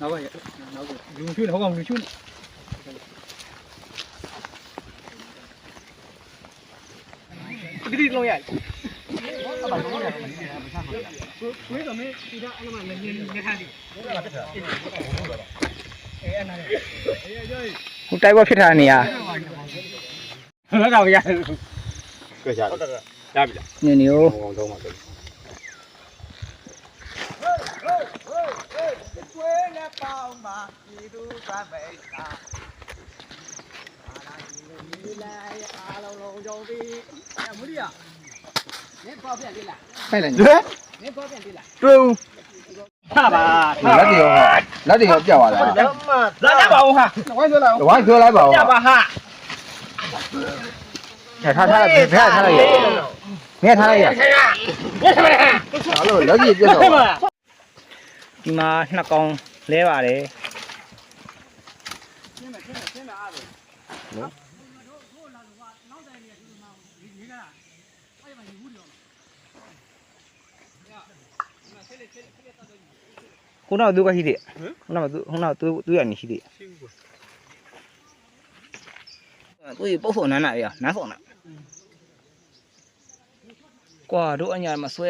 နောက်ကရနောက်ကလူချွတ်ဟောကောင်လူချွတ်တိတိလုံးရအဲ့ဒါလုံးရတယ်ဝေးတော့မင်းဒီကအလမလည်းနေနေခါဒီအဲအဲ့နာလေဟိုတိုက်ပွဲဖြစ်ထားတဲ့နေရာ ဟုတ်တော့ရတယ် တွေ့ကြတယ်ရပြီလား နေနေကို ဟောတော့မှာဆို ကွေးနဲ့ပေါင်းပါ ဒီသူကမိတ်တာအာလာဒီလိုမိလိုက်အားလုံးလုံးကြုံပြီးအမူရီယာနေပေါ်ပြန်ပြီလားဖိုက်လိုက်ဟဲ့နေပေါ်ပြန်ပြီလားတွေ့ဦးထပါလက်တွေရောလက်တွေရောပြတ်သွားတယ်လာကြပါဦးဟာဝိုင်းဆိုလာဝိုင်းပြောလိုက်ပါဦးကြပါဟာထားထားလိုက်ဖက်ထားလိုက်ရမြဲထားလိုက်ရဟာလို့လက်ကြီးပြတ်တော့ဒီမှာနှစ်ကောင်လဲပါတယ် ခုနကသူကရှိတယ်ခုနကသူခုနကသူသူရနေရှိတယ်သူပုတ်ဖို့နန်းနာရနန်းဆောင်နာကွာတို့အညာမှာဆွဲ